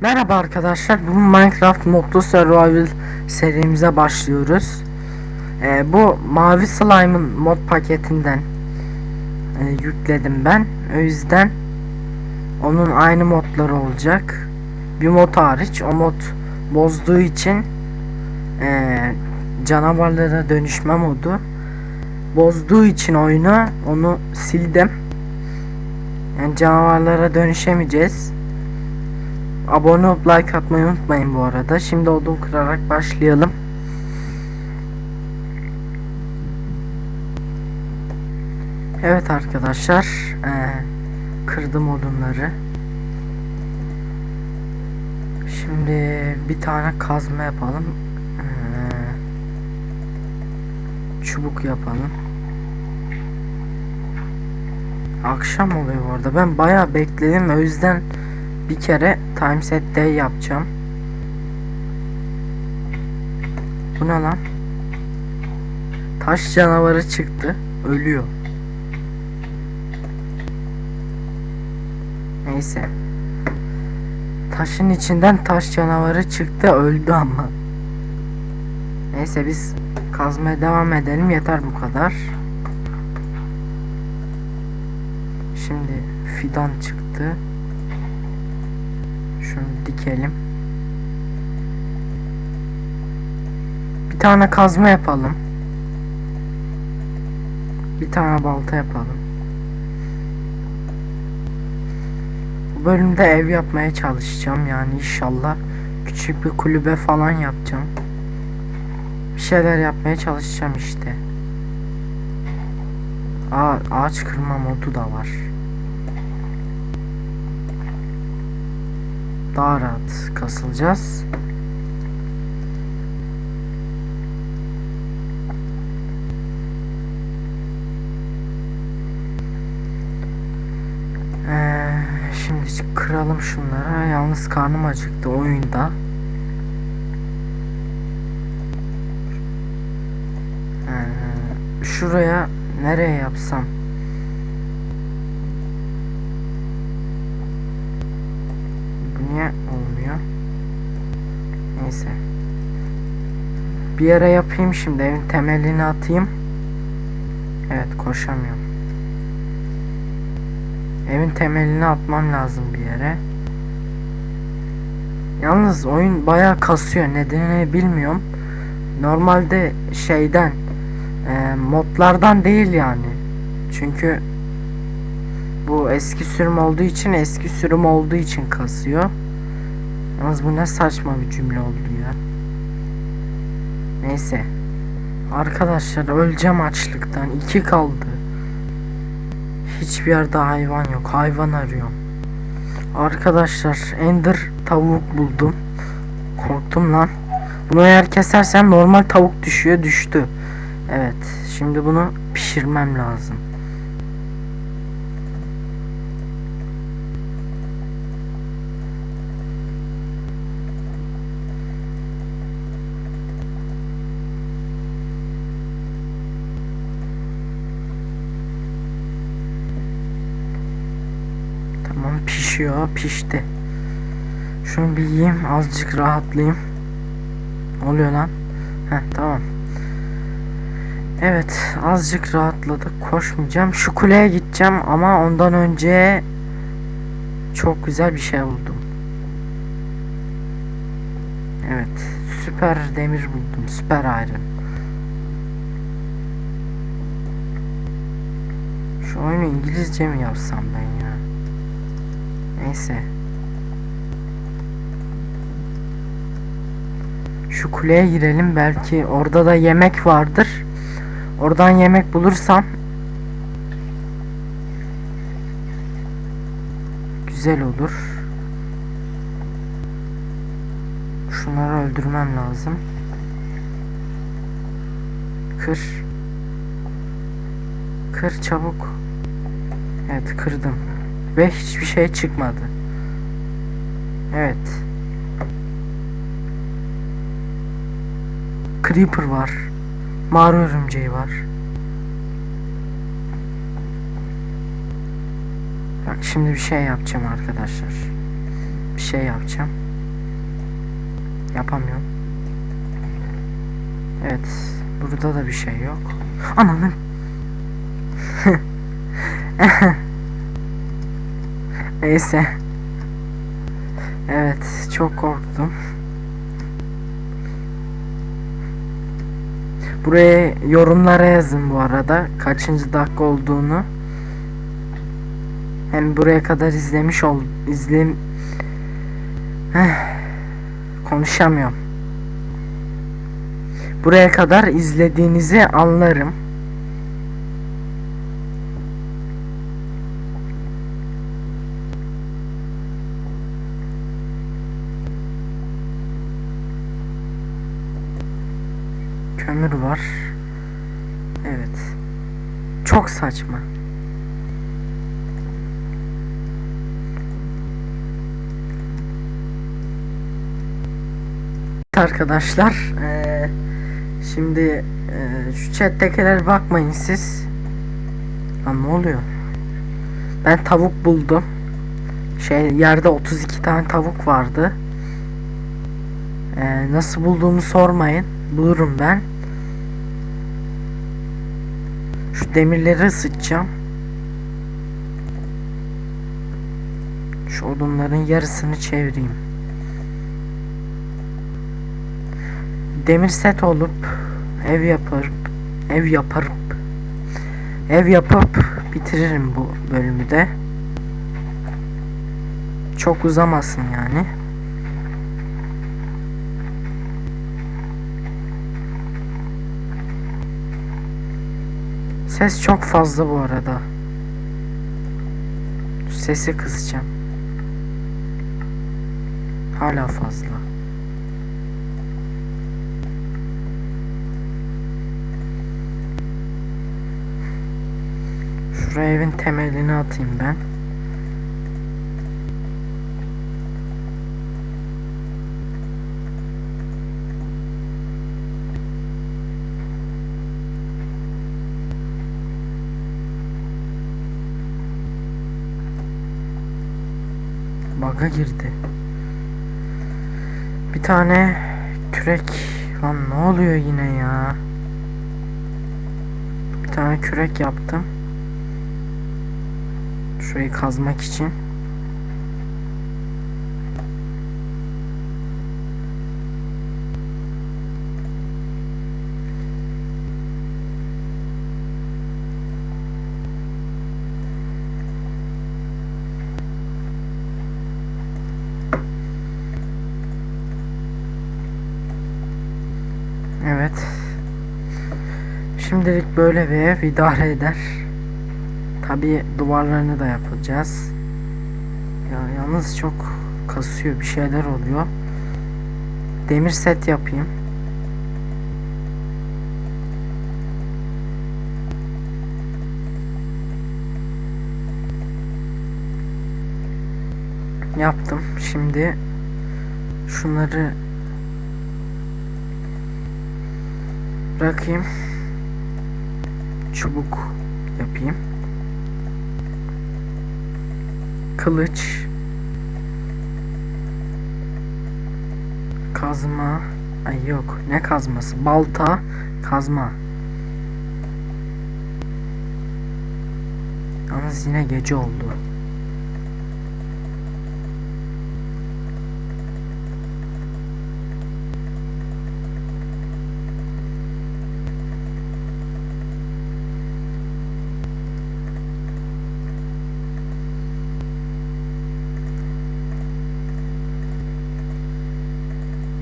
Merhaba arkadaşlar. Bugün Minecraft Modlu Survival serimize başlıyoruz. Ee, bu mavi slime'ın mod paketinden e, yükledim ben. O yüzden onun aynı modları olacak. Bir mod hariç. O mod bozduğu için e, canavarlara dönüşme modu bozduğu için oyunu onu sildim. Yani canavarlara dönüşemeyeceğiz. Abone olup like atmayı unutmayın bu arada. Şimdi odun kırarak başlayalım. Evet arkadaşlar. eee, kırdım odunları. Şimdi bir tane kazma yapalım. Eee, çubuk yapalım. Akşam oluyor bu arada. Ben bayağı bekledim. O yüzden bir kere time set day yapacağım. Bu ne lan? Taş canavarı çıktı. Ölüyor. Neyse. Taşın içinden taş canavarı çıktı. Öldü ama. Neyse biz kazmaya devam edelim. Yeter bu kadar. Şimdi fidan çıktı. Dikelim. Bir tane kazma yapalım. Bir tane balta yapalım. Bu bölümde ev yapmaya çalışacağım yani inşallah küçük bir kulübe falan yapacağım. Bir şeyler yapmaya çalışacağım işte. Aa, ağaç kırma modu da var. Daha rahat kasılacağız. Ee, kıralım şunları. Yalnız karnım acıktı oyunda. Ee, şuraya nereye yapsam? Niye olmuyor? Neyse. Bir yere yapayım şimdi. Evin temelini atayım. Evet koşamıyorum. Evin temelini atmam lazım bir yere. Yalnız oyun bayağı kasıyor. Nedenini bilmiyorum. Normalde şeyden e, modlardan değil yani. Çünkü bu eski sürüm olduğu için eski sürüm olduğu için kasıyor. Yalnız bu ne saçma bir cümle oldu ya. Neyse. Arkadaşlar öleceğim açlıktan. iki kaldı. Hiçbir yerde hayvan yok. Hayvan arıyorum. Arkadaşlar Ender tavuk buldum. Korktum lan. Bunu eğer kesersem normal tavuk düşüyor. Düştü. Evet. Şimdi bunu pişirmem lazım. Tamam pişiyor. Pişti. Şunu bir yiyeyim. Azıcık rahatlayayım. Oluyor lan? Heh tamam. Evet azıcık rahatladık. Koşmayacağım. Şu kuleye gideceğim ama ondan önce çok güzel bir şey buldum. Evet. Süper demir buldum. Süper iron. Şu oyunu İngilizce mi yapsam ben ya? Neyse. Şu kuleye girelim belki orada da yemek vardır. Oradan yemek bulursam güzel olur. Şunları öldürmem lazım. Kır. Kır çabuk. Evet kırdım. Ve hiçbir şey çıkmadı. Evet. Creeper var. Mağara örümceği var. Bak şimdi bir şey yapacağım arkadaşlar. Bir şey yapacağım. Yapamıyorum. Evet. Burada da bir şey yok. Ananın. Neyse. Evet, çok korktum. Buraya yorumlara yazın bu arada kaçıncı dakika olduğunu. Hem buraya kadar izlemiş ol izlem konuşamıyorum. Buraya kadar izlediğinizi anlarım. Kömür var. Evet. Çok saçma. Arkadaşlar eee, şimdi eee, şu chat'tekilere bakmayın siz. Lan ne oluyor? Ben tavuk buldum. Şey yerde 32 tane tavuk vardı. Eee, nasıl bulduğumu sormayın. Bulurum ben. Şu demirleri ısıtacağım. Şu odunların yarısını çevireyim. Demir set olup ev yapar ev yaparım ev yapıp bitiririm bu bölümü de. Çok uzamasın yani. Ses çok fazla bu arada. Sesi kısacağım. Hala fazla. Şuraya evin temelini atayım ben. Baga girdi. Bir tane kürek. Lan ne oluyor yine ya? Bir tane kürek yaptım. Şurayı kazmak için. Evet. Şimdilik böyle bir ev idare eder. Tabi duvarlarını da yapacağız. Ya yalnız çok kasıyor bir şeyler oluyor. Demir set yapayım. Yaptım. Şimdi şunları bırakayım. Çubuk yapayım. Kılıç. Kazma. Ay yok. Ne kazması? Balta. Kazma. Yalnız yine gece oldu.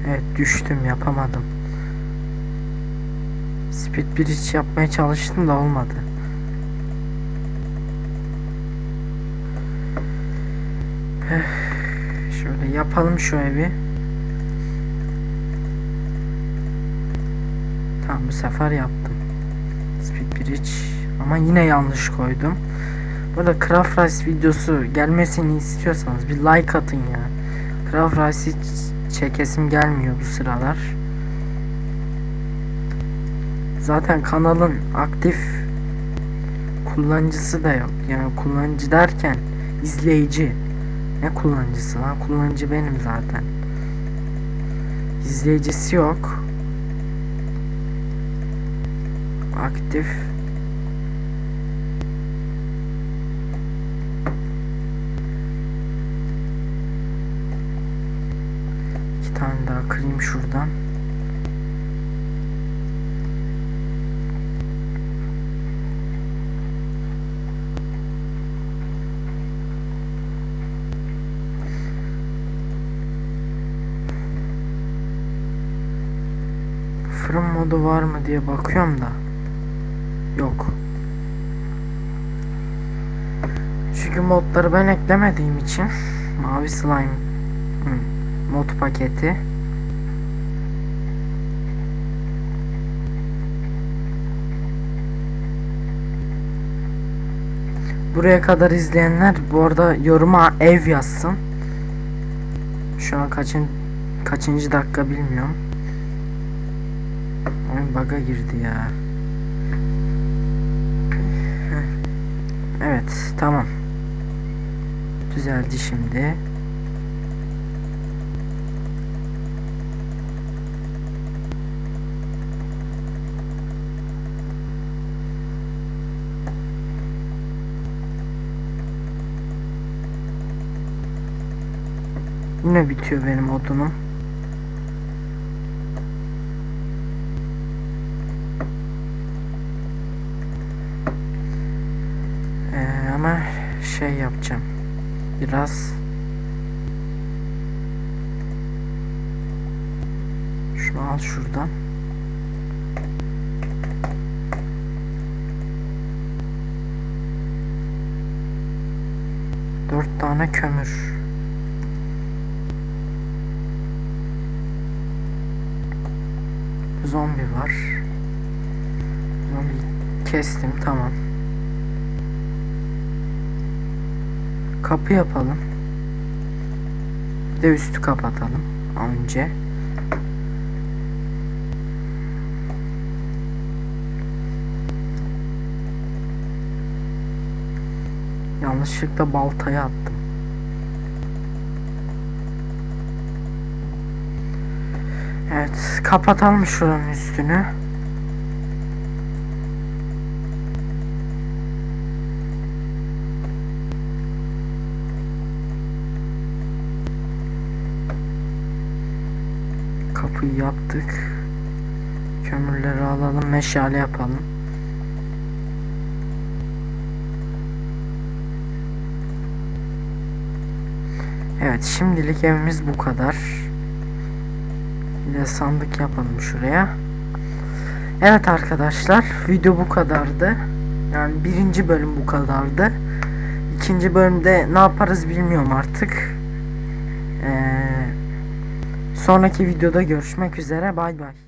Evet düştüm yapamadım. Speed bridge yapmaya çalıştım da olmadı. Eh, Şöyle yapalım şu evi. Tamam bu sefer yaptım. Speed bridge ama yine yanlış koydum. Burada Craft Rice videosu gelmesini istiyorsanız bir like atın ya. Craft Rice çekesim gelmiyor bu sıralar. Zaten kanalın aktif kullanıcısı da yok. Yani kullanıcı derken izleyici. Ne kullanıcısı lan? Kullanıcı benim zaten. İzleyicisi yok. Aktif. İki tane daha kırayım şuradan. Fırın modu var mı diye bakıyorum da yok. Çünkü modları ben eklemediğim için mavi slime mod paketi Buraya kadar izleyenler bu arada yoruma ev yazsın. Şu an kaçın kaçıncı dakika bilmiyorum. Oyun bug'a girdi ya. Evet, tamam. Düzeldi şimdi. Yine bitiyor benim odunum. Ee, ama şey yapacağım. Biraz şunu al şuradan. Dört tane kömür. Zombi var. Zombi kestim tamam. Kapı yapalım. Bir de üstü kapatalım önce. Yanlışlıkla baltayı attım. Evet, kapatalım şuranın üstünü. Kapıyı yaptık. Kömürleri alalım, meşale yapalım. Evet, şimdilik evimiz bu kadar. De sandık yapalım şuraya. Evet arkadaşlar, video bu kadardı. Yani birinci bölüm bu kadardı. İkinci bölümde ne yaparız bilmiyorum artık. Ee, sonraki videoda görüşmek üzere. Bay bay.